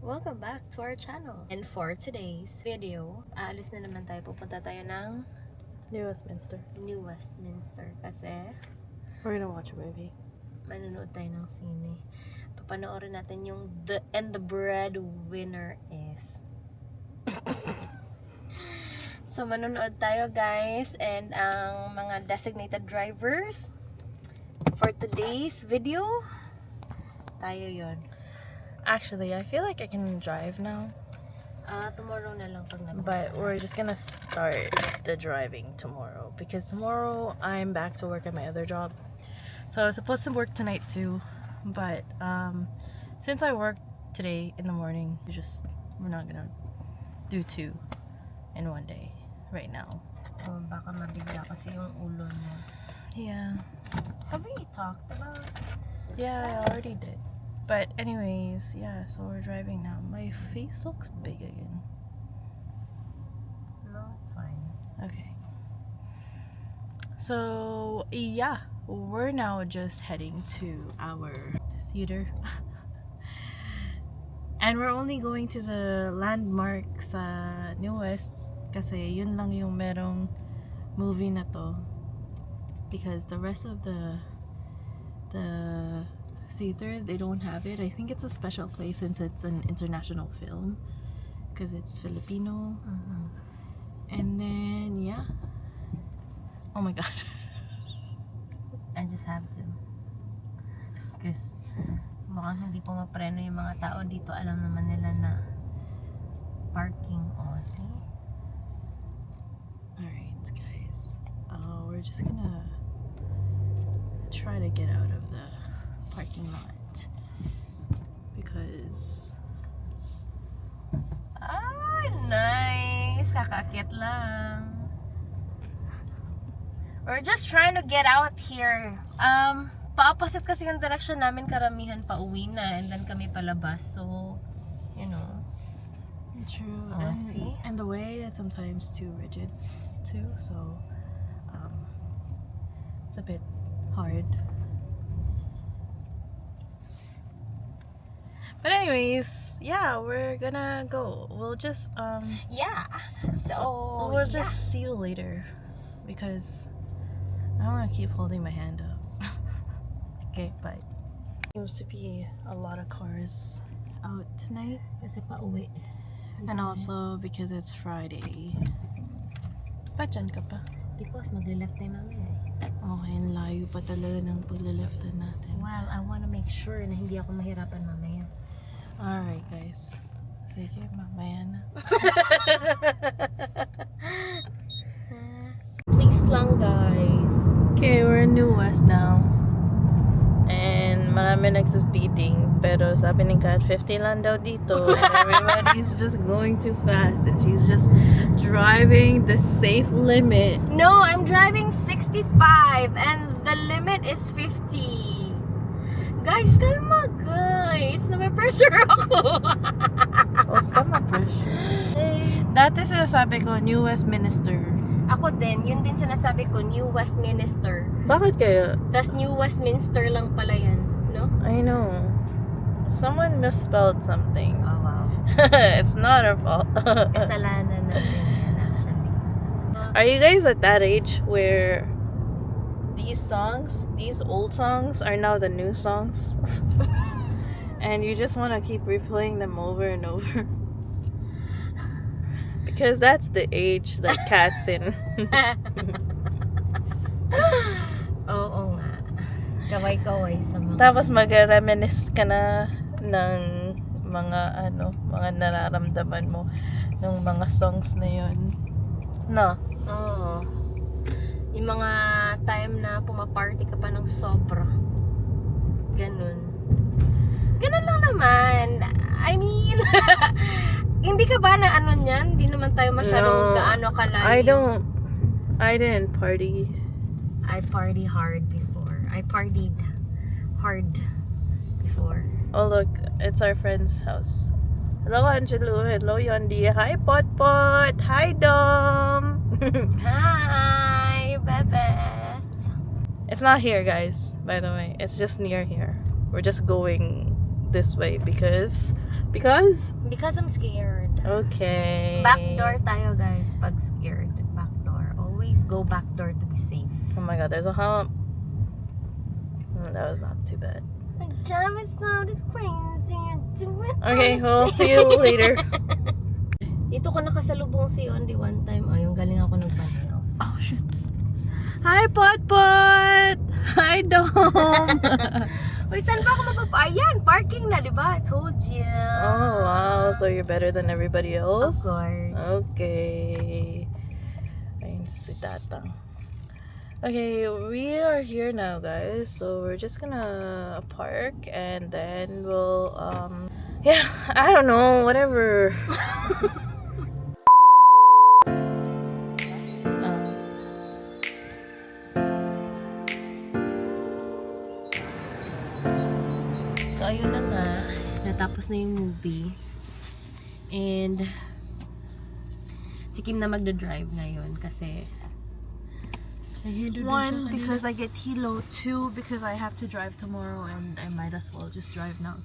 Welcome back to our channel. And for today's video, aalis na naman tayo. Pupunta tayo ng New Westminster. New Westminster kasi We're gonna watch a movie. manonood tayo ng sine. Papanoorin natin yung The and the Breadwinner is. so manonood tayo guys and ang mga designated drivers for today's video tayo yon. Actually, I feel like I can drive now, Ah, tomorrow na lang pag nag but we're just gonna start the driving tomorrow because tomorrow I'm back to work at my other job. So I was supposed to work tonight too, but um, since I worked today in the morning, we just we're not gonna do two in one day right now. Oh, baka mabigla kasi yung ulo niya. Yeah, Have we talked about yeah, I already did. But anyways, yeah, so we're driving now. My face looks big again. No, it's fine. Okay. So, yeah, we're now just heading to our theater. and we're only going to the landmark sa uh, New West kasi yun lang yung merong movie na to. Because the rest of the the theaters, they don't have it. I think it's a special place since it's an international film because it's Filipino. Mhm. And then, yeah. Oh my god. I just have to. Because mukhang hindi pumapreno yung mga tao dito. Alam naman nila na parking. O, see? Alright, guys. Uh, we're just gonna try to get out of the parking lot. Because. Ah, nice! Kakakit lang. We're just trying to get out here. Um, pa-opposite kasi yung direction namin karamihan pa uwi na and then kami palabas. So, you know. True. Oh, and, see? and the way is sometimes too rigid, too. So, um, it's a bit hard. But anyways, yeah, we're gonna go. We'll just um Yeah. So, we'll yeah. just see you later because I don't want to keep holding my hand up. okay, bye. Seems to be a lot of cars out tonight, Kasi pa uwi. and also because it's Friday. Ba't dyan ka pa? Because magle-left tayo mamaya. Okay, ang layo pa talaga ng pagliliftan natin. Well, I wanna make sure na hindi ako mahirapan. Alright, guys. Sige, mamaya na. Please lang, guys. Okay, we're in New West now. And marami nagsaspeeding. Pero sabi ni Kat, 50 lang daw dito. And everybody's just going too fast. And she's just driving the safe limit. No, I'm driving 65 and the limit is 50. Guys, kalma guys. Na-pressure ako. Huwag ka ma-pressure. Dati sinasabi ko, New Westminster. ako din, yun din sinasabi ko, New Westminster. Bakit kaya? Tas New Westminster lang pala yan, no? I know. Someone misspelled something. Oh, wow. it's not our fault. Kasalanan natin yan, actually. Are you guys at that age where these songs, these old songs, are now the new songs? And you just want to keep replaying them over and over? because that's the age that cat's in. Oo nga. Kaway-kaway sa mga... Tapos mag-reminisce ka na ng mga ano, mga nararamdaman mo ng mga songs na yun. No. Oo. Yung mga time na pumaparty ka pa ng sobra. Ganun. Ganun lang naman. I mean, hindi ka ba na ano niyan? Hindi naman tayo masyadong No, gaano kalayo. I don't, I didn't party. I party hard before. I partied hard before. Oh look, it's our friend's house. Hello Angelo, hello Yondi, hi Pot Pot, hi Dom. Hi, bebes! It's not here, guys, by the way. It's just near here. We're just going this way because because Because I'm scared. okay. Backdoor tayo guys pag scared. Backdoor. Always go backdoor to be safe. Oh my god, there's a hump. Mm, that was not too bad. My job is so this crazy. do it Okay, all we'll see you later. Dito ko nakasalubong si Ondi one time. Oh, yung galing ako nagpa-nails. Oh shit. Hi, Pot Pot! Hi, Dom! Uy, saan ba ako mapapa... Ayan, parking na, di ba? I told you. oh, wow. So you're better than everybody Of else? course. Okay. Ayun si Tatang. Okay, we are here now, guys. So we're just gonna park and then we'll, um, yeah, I don't know, whatever. Natapos na yung movie. And, si Kim na magda-drive ngayon kasi One, because I get Hilo. Two, because I have to drive tomorrow and I might as well just drive now.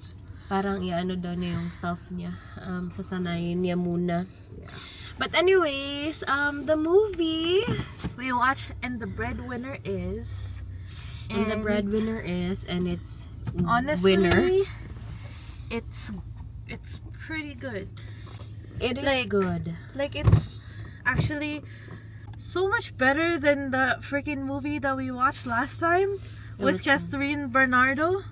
parang iano daw niya yung self niya. Um, sasanayin niya muna. But anyways, um, the movie We watch and the breadwinner is... and, the breadwinner is, and it's Honestly, winner. It's it's pretty good. It is like- good. Like it's actually so much better than the freaking movie that we watched last time with? Catherine Bernardo.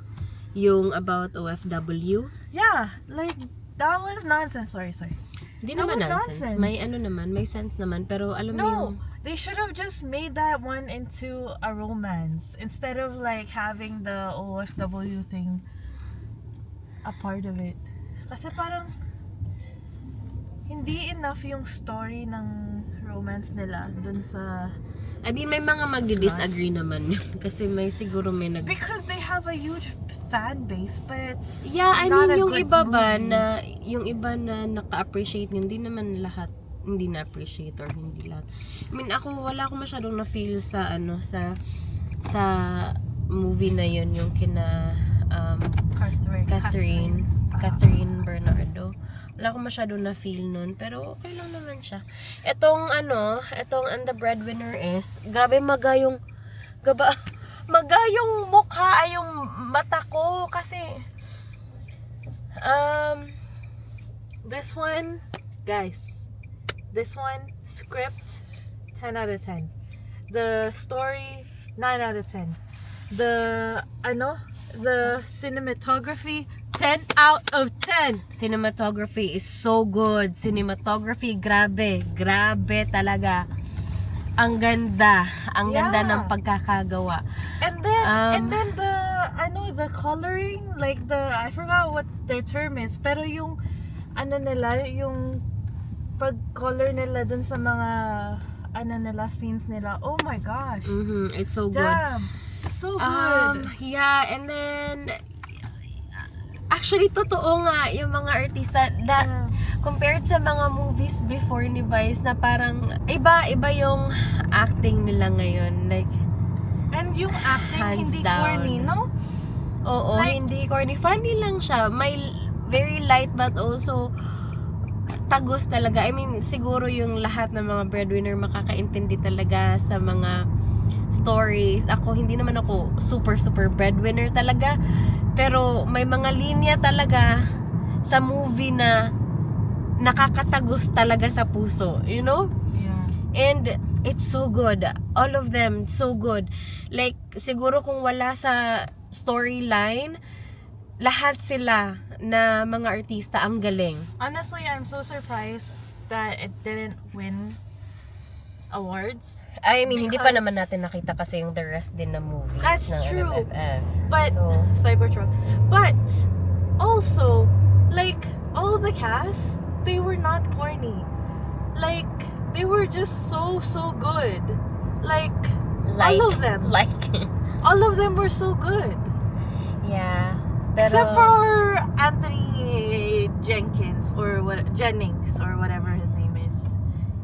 Yung about OFW. Yeah, like that was nonsense. Sorry, sorry. Hindi That naman was nonsense. nonsense. May ano naman, may sense naman. Pero alam mo yung... No, they should have just made that one into a romance instead of like having the OFW thing a part of it. Kasi parang hindi enough yung story ng romance nila dun sa I mean, may mga magdi-disagree naman yun. Kasi may siguro may nag... because they have a huge fan base but it's Yeah, I not mean, a yung good iba ba movie. na... Yung iba na naka-appreciate hindi naman lahat hindi na-appreciate or hindi lahat. I mean, ako, wala akong masyadong na-feel sa, ano, sa sa movie na yun, yung kina um, Catherine Catherine, Ah. Catherine Bernardo. Wala akong masyado na feel nun, pero okay lang naman siya. Etong ano, etong and the breadwinner is, grabe maga yung, gaba, maga yung mukha, ay yung mata ko, kasi, um, This one, guys, this one, script, 10 out of 10. The story, 9 out of 10. The, ano, the cinematography, 10 out of 10. cinematography is so good. Cinematography, grabe, grabe talaga. Ang ganda, ang ganda Yeah. ng pagkakagawa. And then, and Um, then the, ano, the coloring, like the, I forgot what their term is, pero yung, ano nila, yung pag-color nila dun sa mga, ano nila, scenes nila. Oh my gosh. Mhm, it's so good. So good. Um, yeah, and then actually totoo nga yung mga artista na Yeah. compared sa mga movies before ni Vice na parang iba iba yung acting nila ngayon like And yung acting, hindi down. corny, no? oo Like- hindi corny funny lang siya may very light but also tagos talaga I mean siguro yung lahat ng mga breadwinner makakaintindi talaga sa mga stories ako hindi naman ako super super breadwinner talaga pero may mga linya talaga sa movie na nakakatagos talaga sa puso you know Yeah. And it's so good. All of them so good. Like siguro kung wala sa storyline, lahat sila na mga artista ang galing. Honestly, I'm so surprised that it didn't win awards. I mean, hindi pa Because- naman natin nakita kasi yung the rest din na movies That's ng true. MFF. But so, Cybertruck. But also, like all the cast, they were not corny. Like they were just so so good. Like like, all of them. Like, all of them were so good. yeah. Pero, Except for Anthony Jenkins or what Jennings or whatever his name is.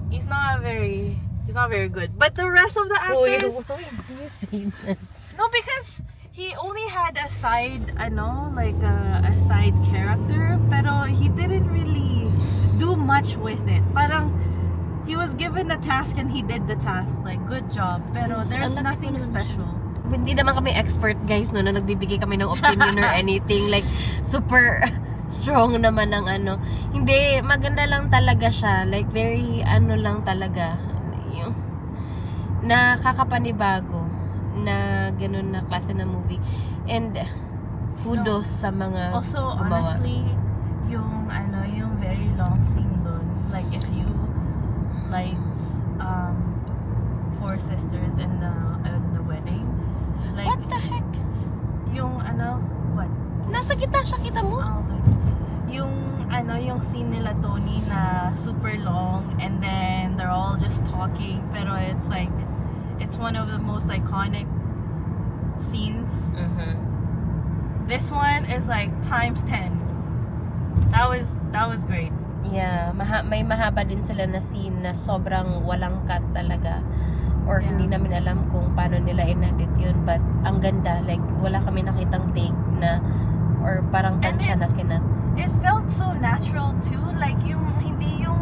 He's not very he's not very good. But the rest of the actors why do you say that? No, because he only had a side, ano, like a, a side character, pero he didn't really do much with it. Parang he was given a task and he did the task. Like, good job. Pero there's nothing special. Hindi naman kami expert guys no na nagbibigay kami ng opinion or anything like super strong naman ng ano. Hindi, maganda lang talaga siya. Like very ano lang talaga. Yung nakakapanibago na ganun na klase ng movie. And kudos sa mga Also, gumawa. honestly, yung ano, yung very long scene dun, like if you liked um, Four Sisters in the, in the wedding, like What the heck? yung ano, what? Nasa kita siya, kita mo? Ah, okay. Yung ano, yung scene nila Tony na super long and then they're all just talking pero it's like it's one of the most iconic scenes. Mhm. This one is like times 10. That was that was great. Yeah, maha- may mahaba din sila na scene na sobrang walang cut talaga. Or Yeah. hindi namin alam kung paano nila inedit yun. But ang ganda, like wala kami nakitang take na or parang tansya na kinat. It felt so natural too. Like yung hindi yung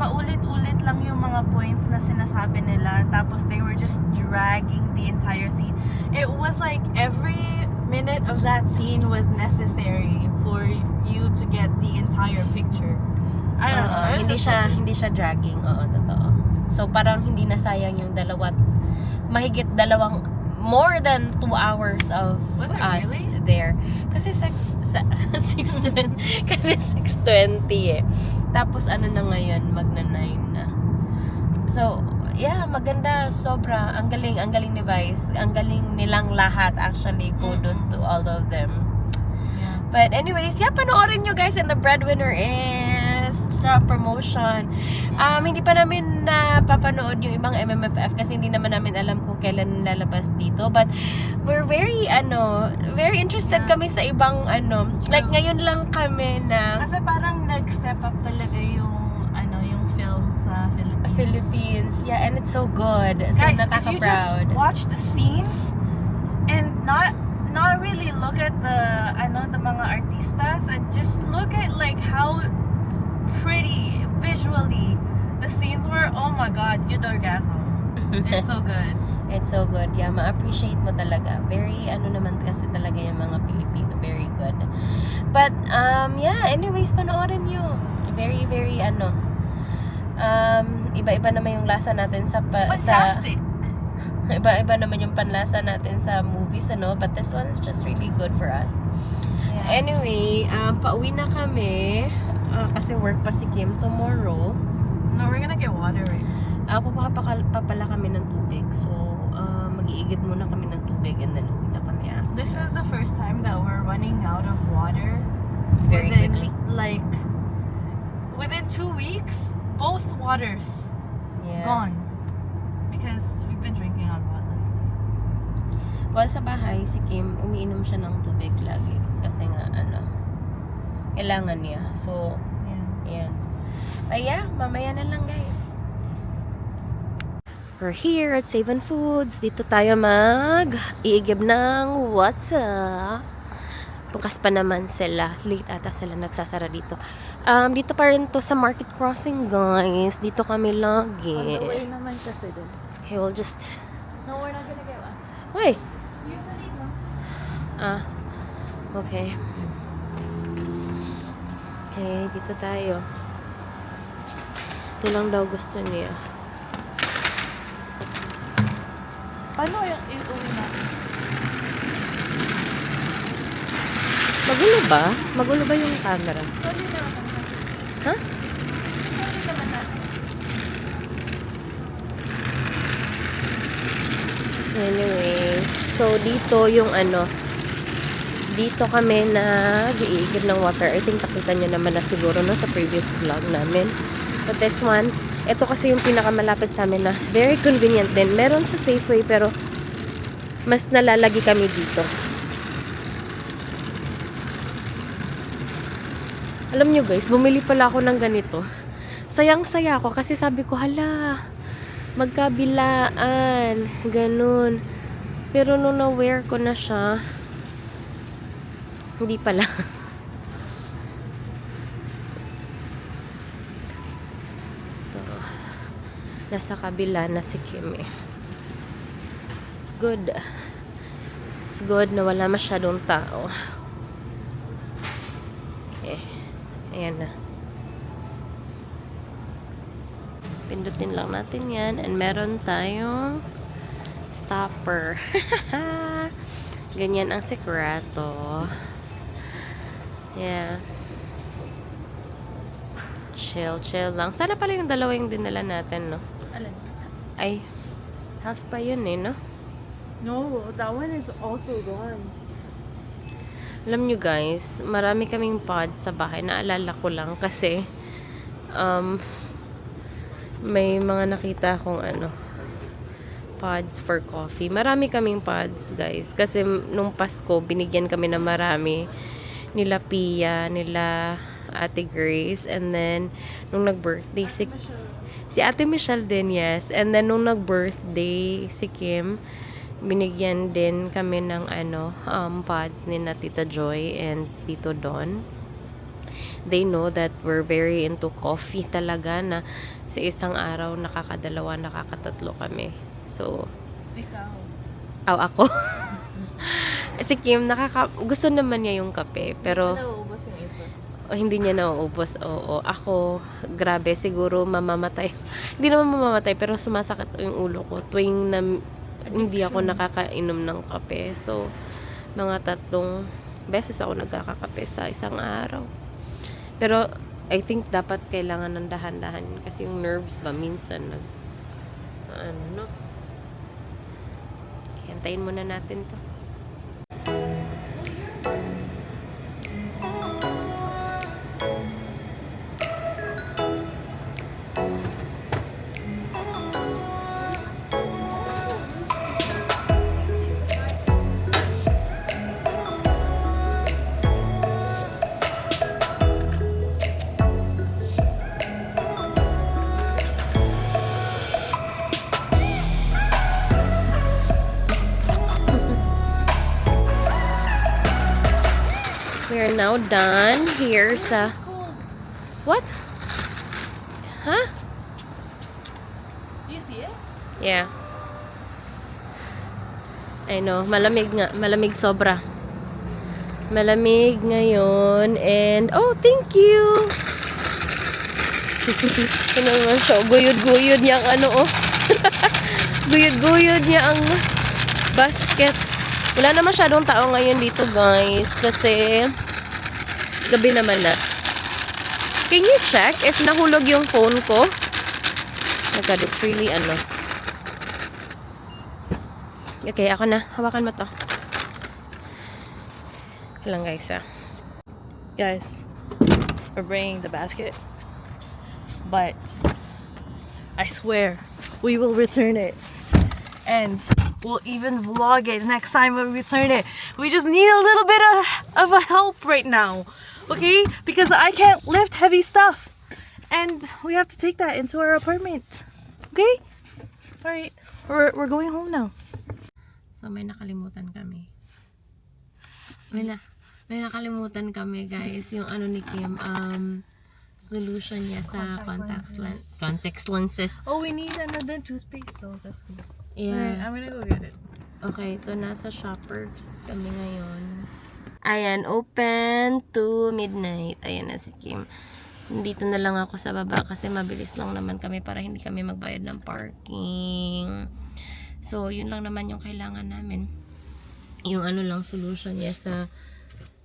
paulit-ulit lang yung mga points na sinasabi nila tapos they were just dragging the entire scene. It was like every minute of that scene was necessary for you to get the entire picture. I don't know. It was hindi siya hindi siya dragging. Oo, totoo. So parang hindi nasayang yung dalawat mahigit dalawang more than two hours of Was it us really? there. Kasi sex, sa, 620, kasi 620 eh. Tapos ano na ngayon, magna 9 na. So, yeah, maganda, sobra. Ang galing, ang galing ni Vice. Ang galing nilang lahat actually. Kudos to all of them. Yeah. But anyways, yeah, panoorin nyo guys and the breadwinner is Drop promotion. Um, hindi pa namin napapanood yung ibang MMFF kasi hindi naman namin alam kung kailan lalabas dito. But we're very, ano, very interested Yeah. kami sa ibang, ano, like True. ngayon lang kami na Kasi parang nag-step up talaga yung ano yung film sa Philippines. Philippines. Yeah, and it's so good. So Guys, if you just nakaka-proud. watch the scenes and not not really look at the ano the mga artistas and just look at like how pretty visually the scenes were. Oh my god, you'd orgasm. It's so good. It's so good. Yeah, ma-appreciate mo talaga. Very, ano naman kasi talaga yung mga Pilipino. Very good. But, um, yeah, anyways, panoorin nyo. Very, very, ano, um, iba-iba naman yung lasa natin sa, pa, sa Fantastic. iba-iba naman yung panlasa natin sa movies, ano, but this one is just really good for us. Yeah. Anyway, um, pauwi na kami, ah, kasi work pa si Kim tomorrow. No, we're gonna get water right now. Ako pa, pa, pa pala kami ng tubig, so, uh, mag-iigib muna kami ng tubig and then uwi na kami after. This is the first time that we're running out of water. Very within, quickly. Like within two weeks, both waters Yeah. gone because we've been drinking on water. Well, sa bahay, si Kim, umiinom siya ng tubig lagi. Kasi nga, ano, kailangan niya. So, Yeah. ayan. But yeah, mamaya na lang guys. We're here at Save on Foods. Dito tayo mag iigib ng water. Bukas pa naman sila. Late ata sila nagsasara dito. Um, dito pa rin to sa Market Crossing, guys. Dito kami lagi. On the way naman kasi din. Okay, we'll just... No, we're not gonna get one. Why? You believe? Ah, okay. Okay, dito tayo. Ito lang daw gusto niya. Paano yung iuwi natin? Magulo ba? Magulo ba yung camera? Sorry naman. Ha? Natin. Anyway, so dito yung ano, dito kami nag-iigib ng water. I think nakita nyo naman na siguro no, sa previous vlog namin. But this one, ito kasi yung pinakamalapit sa amin na very convenient din. Meron sa Safeway pero mas nalalagi kami dito. Alam nyo guys, bumili pala ako ng ganito. Sayang-saya ako kasi sabi ko, hala, magkabilaan, ganun. Pero nung na-wear ko na siya, hindi pala. Ito. Nasa kabila na si Kim eh. It's good. It's good na wala masyadong tao. Okay. Ayan na. Pindutin lang natin yan. And meron tayong stopper. Ganyan ang sekreto. Yeah. Chill, chill lang. Sana pala yung dalawa yung dinala natin, no? Alin? Ay, half pa yun eh, no? No, that one is also gone. Alam nyo guys, marami kaming pod sa bahay. Naalala ko lang kasi um, may mga nakita akong ano, pods for coffee. Marami kaming pods guys. Kasi nung Pasko, binigyan kami na marami nila Pia, nila Ate Grace, and then nung nag-birthday si Si Ate Michelle din, yes. And then, nung nag-birthday si Kim, binigyan din kami ng ano, um, pods ni na Tita Joy and Tito Don. They know that we're very into coffee talaga na sa isang araw nakakadalawa, nakakatatlo kami. So, Ikaw. aw ako. si Kim, nakaka gusto naman niya yung kape, pero Nauubos yung isa. o hindi niya nauubos. Oo, ako, grabe, siguro mamamatay. hindi naman mamamatay, pero sumasakit yung ulo ko tuwing na hindi ako nakakainom ng kape. So, mga tatlong beses ako nagkakakape sa isang araw. Pero, I think dapat kailangan ng dahan-dahan kasi yung nerves ba minsan nag ano no Hintayin muna natin to. Now done here sa... What? Huh? You see it? Yeah. I know, malamig nga, malamig sobra. Malamig ngayon and oh, thank you. ano naman siya, guyod-guyod niya ang ano oh. guyod-guyod niya ang basket. Wala na masyadong tao ngayon dito, guys, kasi gabi naman na. Can you check if nahulog yung phone ko? Oh my God, it's really ano. Okay, ako na. Hawakan mo to. Lang guys ah. Guys, we're bringing the basket. But I swear we will return it. And we'll even vlog it next time we return it. We just need a little bit of, of a help right now. Okay? Because I can't lift heavy stuff. And we have to take that into our apartment. Okay? Alright. We're, we're going home now. So may nakalimutan kami. May, na, may nakalimutan kami guys. Yung ano ni Kim, um, solution niya sa Contact lenses. lens, contact lenses. Oh, we need another toothpaste, so that's good. Yes. Alright, I'm gonna go get it. Okay, so nasa shoppers kami ngayon. Ayan, open to midnight. Ayan na si Kim. Dito na lang ako sa baba kasi mabilis lang naman kami para hindi kami magbayad ng parking. So, yun lang naman yung kailangan namin. Yung ano lang solution niya sa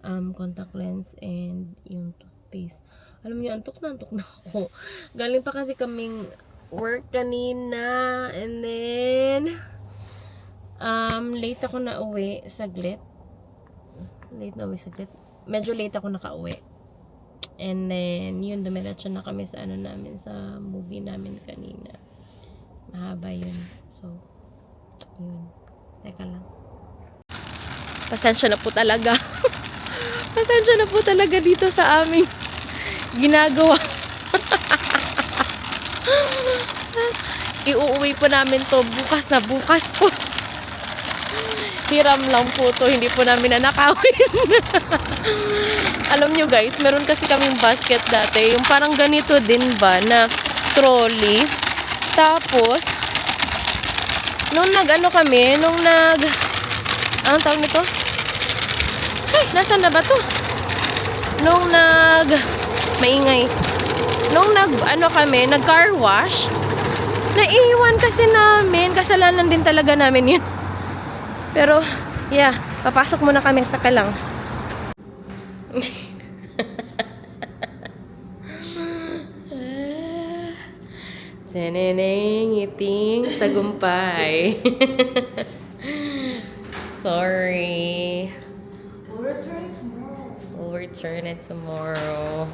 um, contact lens and yung toothpaste. Alam niyo, antok na antok na ako. Galing pa kasi kaming work kanina and then Um, late ako na uwi saglit. Late na uwi saglit. Medyo late ako nakauwi. And then, yun, dumiretso na kami sa ano namin, sa movie namin kanina. Mahaba yun. So, yun. Teka lang. Pasensya na po talaga. Pasensya na po talaga dito sa aming ginagawa. Iuuwi po namin to bukas na bukas po. Hiram lang po to, hindi po namin nanakawin. Alam nyo guys, meron kasi kaming basket dati, yung parang ganito din ba na trolley. Tapos, nung nag ano kami, nung nag, anong tawag nito? Ay, nasan na ba to? Nung nag, maingay. Nung nag, ano kami, nag car wash, naiiwan kasi namin, kasalanan din talaga namin yun. Pero, yeah, papasok muna kami, taka lang. Teneneng, ngiting, tagumpay. Sorry. We'll return it tomorrow. We'll return it tomorrow.